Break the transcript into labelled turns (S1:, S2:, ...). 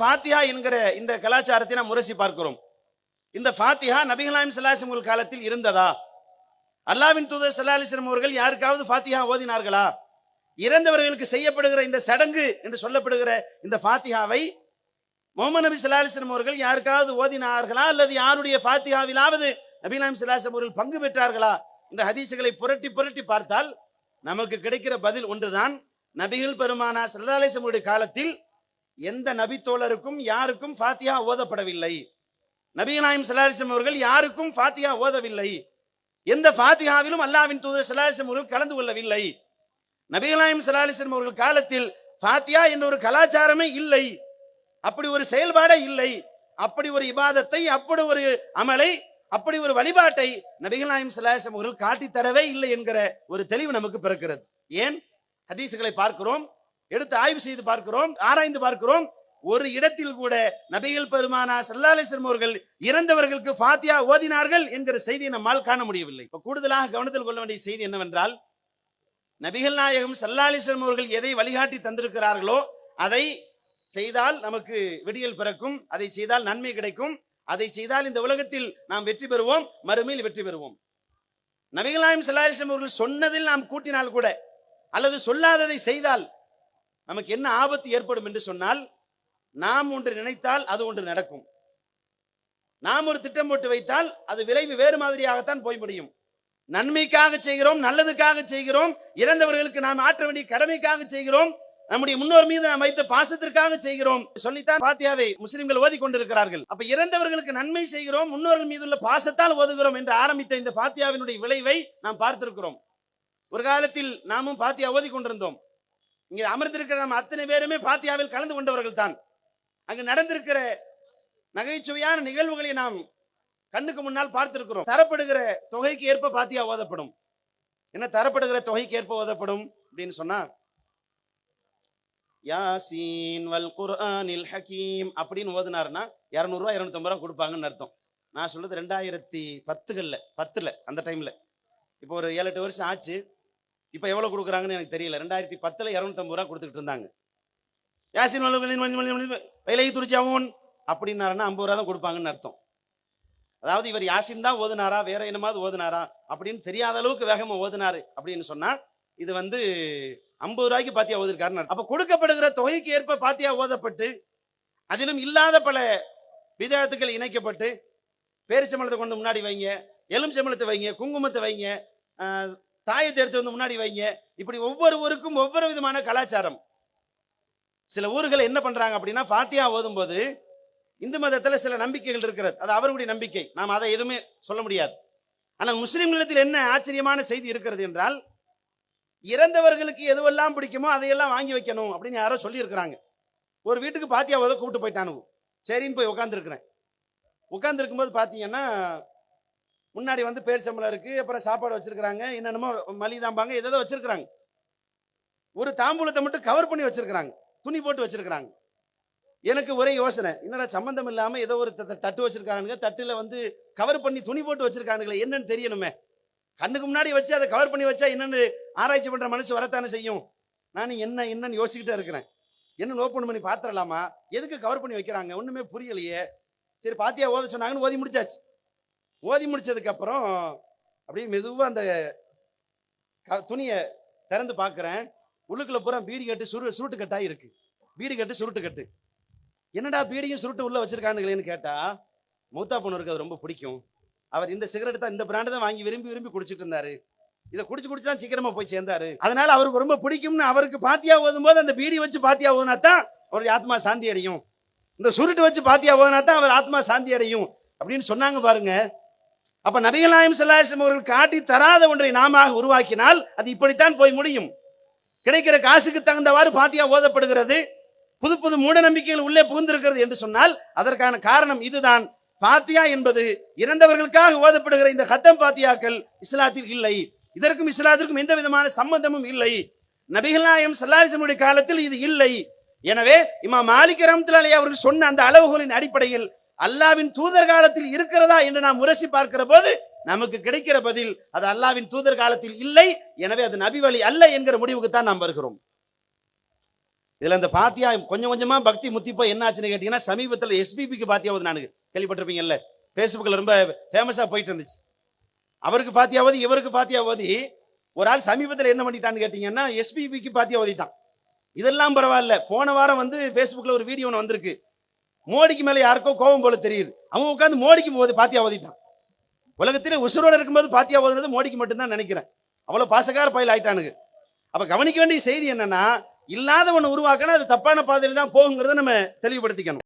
S1: ஃபாத்தியா என்கிற இந்த கலாச்சாரத்தை நாம் முரசி பார்க்கிறோம். இந்த ஃபாத்திஹா நபிகளாயம் சல்லாஹம் காலத்தில் இருந்ததா? அல்லாவின் தூதர் சல்லாஹிஸ்லம் அவர்கள் யாருக்காவது ஃபாத்தியா ஓதினார்களா? இறந்தவர்களுக்கு செய்யப்படுகிற இந்த சடங்கு என்று சொல்லப்படுகிற இந்த ஃபாத்தியாவை முகமது நபி சல்லாஹிஸ்லம் அவர்கள் யாருக்காவது ஓதினார்களா? அல்லது யாருடைய ஃபாத்திஹாவிலாவது நபிகளாயம் சல்லாஹம் அவர்கள் பங்கு பெற்றார்களா? இந்த ஹதீசுகளை புரட்டி புரட்டி பார்த்தால் நமக்கு கிடைக்கிற பதில் ஒன்றுதான். நபிகள் பெருமானா சல்லாஹிஸ்லமுடைய காலத்தில் எந்த நபி தோழருக்கும் யாருக்கும் ஃபாத்தியா ஓதப்படவில்லை. நபிநாயம் சல்லாஹிஸ்லம் அவர்கள் யாருக்கும் ஃபாத்தியா ஓதவில்லை. எந்த ஃபாத்தியாவிலும் அல்லாவின் தூதர் சல்லாஹிஸ்லம் அவர்கள் கலந்து கொள்ளவில்லை. நபிகளாயம் சல்லாஹிஸ்லம் அவர்கள் காலத்தில் ஃபாத்தியா என்ற ஒரு கலாச்சாரமே இல்லை. அப்படி ஒரு செயல்பாடே இல்லை. அப்படி ஒரு இபாதத்தை அப்படி ஒரு அமலை அப்படி ஒரு வழிபாட்டை நபிகள் நாயம் அவர்கள் காட்டித்தரவே இல்லை என்கிற ஒரு தெளிவு நமக்கு பிறக்கிறது. ஏன்? ஹதீசுகளை பார்க்கிறோம். எடுத்து ஆய்வு செய்து பார்க்கிறோம் ஆராய்ந்து பார்க்கிறோம். ஒரு இடத்தில் கூட நபிகள் பெருமானா சல்லாஹம் அவர்கள் இறந்தவர்களுக்கு ஃபாத்தியா ஓதினார்கள் என்கிற செய்தியை நம்மால் காண முடியவில்லை. இப்ப கூடுதலாக கவனத்தில் கொள்ள வேண்டிய செய்தி என்னவென்றால் நபிகள் நாயகம் சல்லாலிஸ்லம் அவர்கள் எதை வழிகாட்டி தந்திருக்கிறார்களோ அதை செய்தால் நமக்கு விடியல் பிறக்கும் அதை செய்தால் நன்மை கிடைக்கும். அதை செய்தால் இந்த உலகத்தில் நாம் வெற்றி பெறுவோம் மறுமையில் வெற்றி பெறுவோம். நபிகளாயம் சல்லாஹிஸ்லம் அவர்கள் சொன்னதில் நாம் கூட்டினால் கூட அல்லது சொல்லாததை செய்தால் நமக்கு என்ன ஆபத்து ஏற்படும் என்று சொன்னால் நாம் ஒன்று நினைத்தால் அது ஒன்று நடக்கும். நாம் ஒரு திட்டம் போட்டு வைத்தால் அது விளைவு வேறு மாதிரியாகத்தான் போய் முடியும். நன்மைக்காக செய்கிறோம் நல்லதுக்காக செய்கிறோம் இறந்தவர்களுக்கு நாம் ஆற்ற வேண்டிய கடமைக்காக செய்கிறோம் நம்முடைய முன்னோர் மீது நாம் வைத்த பாசத்திற்காக செய்கிறோம் சொல்லித்தான் பாத்தியாவை முஸ்லிம்கள் ஓதி கொண்டிருக்கிறார்கள். அப்ப இறந்தவர்களுக்கு நன்மை செய்கிறோம் முன்னோர்கள் மீது உள்ள பாசத்தால் ஓதுகிறோம் என்று ஆரம்பித்த இந்த பாத்தியாவினுடைய விளைவை நாம் பார்த்திருக்கிறோம். ஒரு காலத்தில் நாமும் பாத்தியா ஓதி கொண்டிருந்தோம். இங்கே அமர்ந்திருக்கிற நம்ம அத்தனை பேருமே பாத்தியாவில் கலந்து கொண்டவர்கள் தான் அங்கு நடந்திருக்கிற நகைச்சுவையான நிகழ்வுகளை நாம் கண்ணுக்கு முன்னால் பார்த்திருக்கிறோம். தரப்படுகிற தொகைக்கு ஏற்ப பாத்தியா ஓதப்படும். என்ன தரப்படுகிற தொகைக்கு ஏற்ப ஓதப்படும் அப்படின்னு சொன்னா யாசீன் வல் குர்ஆனில் ஹக்கீம் அப்படின்னு ஓதுனாருன்னா இரநூறுவா இரநூத்தம்பது ரூபா கொடுப்பாங்கன்னு அர்த்தம். நான் சொல்றது ரெண்டாயிரத்தி பத்துகள்ல பத்துல அந்த டைம்ல இப்போ ஒரு ஏழு எட்டு வருஷம் ஆச்சு. இப்போ எவ்வளோ கொடுக்குறாங்கன்னு எனக்கு தெரியல. ரெண்டாயிரத்தி பத்தில் இரநூத்தம்பது ரூபா கொடுத்துக்கிட்டு இருந்தாங்க. யாசின் வல் விலை துரிச்சாவும் அப்படின்னாருன்னா ஐம்பது ரூபா தான் கொடுப்பாங்கன்னு அர்த்தம். அதாவது இவர் யாசின் தான் ஓதுனாரா வேற என்னமாவது ஓதுனாரா அப்படின்னு தெரியாத அளவுக்கு வேகமாக ஓதுனாரு அப்படின்னு சொன்னால் இது வந்து ஐம்பது ரூபாய்க்கு பாத்தியா ஓதிருக்காருன்னு அப்போ கொடுக்கப்படுகிற தொகைக்கு ஏற்ப பாத்தியா ஓதப்பட்டு அதிலும் இல்லாத பல விதத்துக்கள் இணைக்கப்பட்டு பேரிச்சம்பளத்தை கொண்டு முன்னாடி வைங்க எலுமிச்சம்பளத்தை வைங்க குங்குமத்தை வைங்க தாயத்தை எடுத்து வந்து முன்னாடி வைங்க. இப்படி ஒவ்வொரு ஊருக்கும் ஒவ்வொரு விதமான கலாச்சாரம். சில ஊர்கள் என்ன பண்றாங்க அப்படின்னா பாத்தியா ஓதும் போது இந்து மதத்தில் சில நம்பிக்கைகள் இருக்கிறது. அது அவருடைய நம்பிக்கை. நாம் அதை எதுவுமே சொல்ல முடியாது. ஆனால் முஸ்லிம்களிடத்தில் என்ன ஆச்சரியமான செய்தி இருக்கிறது என்றால் இறந்தவர்களுக்கு எதுவெல்லாம் பிடிக்குமோ அதையெல்லாம் வாங்கி வைக்கணும் அப்படின்னு யாரோ சொல்லியிருக்கிறாங்க. ஒரு வீட்டுக்கு பாத்தியா ஓத கூப்பிட்டு போயிட்டானு சரின்னு போய் உட்காந்துருக்குறேன் உட்காந்துருக்கும்போது பார்த்தீங்கன்னா முன்னாடி வந்து பேரிச்சம்பளம் இருக்கு அப்புறம் சாப்பாடு வச்சிருக்கிறாங்க என்னென்னமோ மளிதாம்பாங்க எதோ வச்சிருக்கிறாங்க. ஒரு தாம்பூலத்தை மட்டும் கவர் பண்ணி வச்சிருக்கிறாங்க துணி போட்டு வச்சிருக்கிறாங்க. எனக்கு ஒரே யோசனை என்னடா சம்பந்தம் இல்லாமல் ஏதோ ஒரு த- தட்டு வச்சிருக்கானுங்க தட்டில் வந்து கவர் பண்ணி துணி போட்டு வச்சிருக்கானுங்களே என்னன்னு தெரியணுமே. கண்ணுக்கு முன்னாடி வச்சு அதை கவர் பண்ணி வச்சா என்னென்னு ஆராய்ச்சி பண்ணுற மனசு வரத்தானே செய்யும்? நான் என்ன என்னன்னு யோசிச்சுக்கிட்டே இருக்கிறேன். என்ன ஓப்பன் பண்ணி பார்த்துடலாமா எதுக்கு கவர் பண்ணி வைக்கிறாங்க? ஒன்றுமே புரியலையே. சரி பாத்தியா ஓத சொன்னாங்கன்னு ஓதி முடிச்சாச்சு. ஓதி முடிச்சதுக்கப்புறம் அப்படியே மெதுவாக அந்த க- துணியை திறந்து பார்க்குறேன். உள்ளுக்குள்ள பூரா பீடி கட்டு சுரு சுருட்டு கட்டாக இருக்கு. பீடி கட்டு சுருட்டு கட்டு. என்னடா பீடியும் சுருட்டு உள்ளே வச்சிருக்கானுங்களேன்னு கேட்டால் மூத்தா பொண்ணுருக்கு அது ரொம்ப பிடிக்கும். அவர் இந்த சிகரெட் தான் இந்த பிராண்டு தான் வாங்கி விரும்பி விரும்பி குடிச்சிட்டு இருந்தாரு. இதை குடிச்சு குடிச்சு தான் சீக்கிரமா போய் சேர்ந்தாரு. அதனால அவருக்கு ரொம்ப பிடிக்கும்னு அவருக்கு பாத்தியா ஓதும் போது அந்த பீடி வச்சு பாத்தியா ஓதுனா தான் அவருடைய ஆத்மா சாந்தி அடையும். இந்த சுருட்டு வச்சு பாத்தியா ஓதுனா தான் அவர் ஆத்மா சாந்தி அடையும். அப்படின்னு சொன்னாங்க பாருங்க. அப்ப நபிகள் நாயம் அவர்கள் காட்டி தராத ஒன்றை நாம உருவாக்கினால் அது இப்படித்தான் போய் முடியும். கிடைக்கிற காசுக்கு தகுந்தவாறு பாத்தியா ஓதப்படுகிறது. புது புது மூட நம்பிக்கைகள் உள்ளே புகுந்திருக்கிறது என்று சொன்னால் அதற்கான காரணம் இதுதான். பாத்தியா என்பது இறந்தவர்களுக்காக ஓதப்படுகிற இந்த ஹத்தம் பாத்தியாக்கள் இஸ்லாத்தில் இல்லை. இதற்கும் இஸ்லாத்திற்கும் எந்த விதமான சம்பந்தமும் இல்லை. நபிகள் நாயம் சல்லாரிசமுடைய காலத்தில் இது இல்லை. எனவே இமா மாலிக் ரஹமத்துல்லாஹி அவர்கள் சொன்ன அந்த அளவுகளின் அடிப்படையில் அல்லாவின் தூதர் காலத்தில் இருக்கிறதா என்று நாம் உரசி பார்க்கிற போது நமக்கு கிடைக்கிற பதில் அது அல்லாவின் தூதர் காலத்தில் இல்லை எனவே அது நபி வழி அல்ல என்கிற முடிவுக்கு தான் நாம் வருகிறோம். இதுல இந்த பாத்தியா கொஞ்சம் கொஞ்சமா பக்தி முத்தி போய் என்ன ஆச்சுன்னு கேட்டீங்கன்னா சமீபத்துல எஸ்பிபிக்கு பாத்தியாவது ஓது கேள்விப்பட்டிருப்பீங்கல்ல ஃபேஸ்புக்கில் ரொம்ப ஃபேமஸாக போயிட்டு இருந்துச்சு. அவருக்கு பாத்தியாவது இவருக்கு பாத்தியா ஓதி ஒரு ஆள் சமீபத்தில் என்ன பண்ணிட்டான்னு கேட்டீங்கன்னா எஸ்பிபிக்கு பாத்தியா ஓதிட்டான். இதெல்லாம் பரவாயில்ல போன வாரம் வந்து ஃபேஸ்புக்கில் ஒரு வீடியோ ஒன்று வந்திருக்கு. மோடிக்கு மேல யாருக்கோ கோபம் போல தெரியுது. அவன் உட்காந்து மோடிக்கு போது பாத்தியா ஓதிட்டான். உலகத்திலே உசுரோடு இருக்கும்போது பாத்தியா ஓதுனது மோடிக்கு மட்டும்தான் நினைக்கிறேன். அவ்வளவு பாசக்கார பயில் ஆயிட்டானுங்க. அப்ப கவனிக்க வேண்டிய செய்தி என்னன்னா இல்லாதவன் உருவாக்கினா அது தப்பான பாதையில் தான் போகுங்கிறத நம்ம தெளிவுபடுத்திக்கணும்.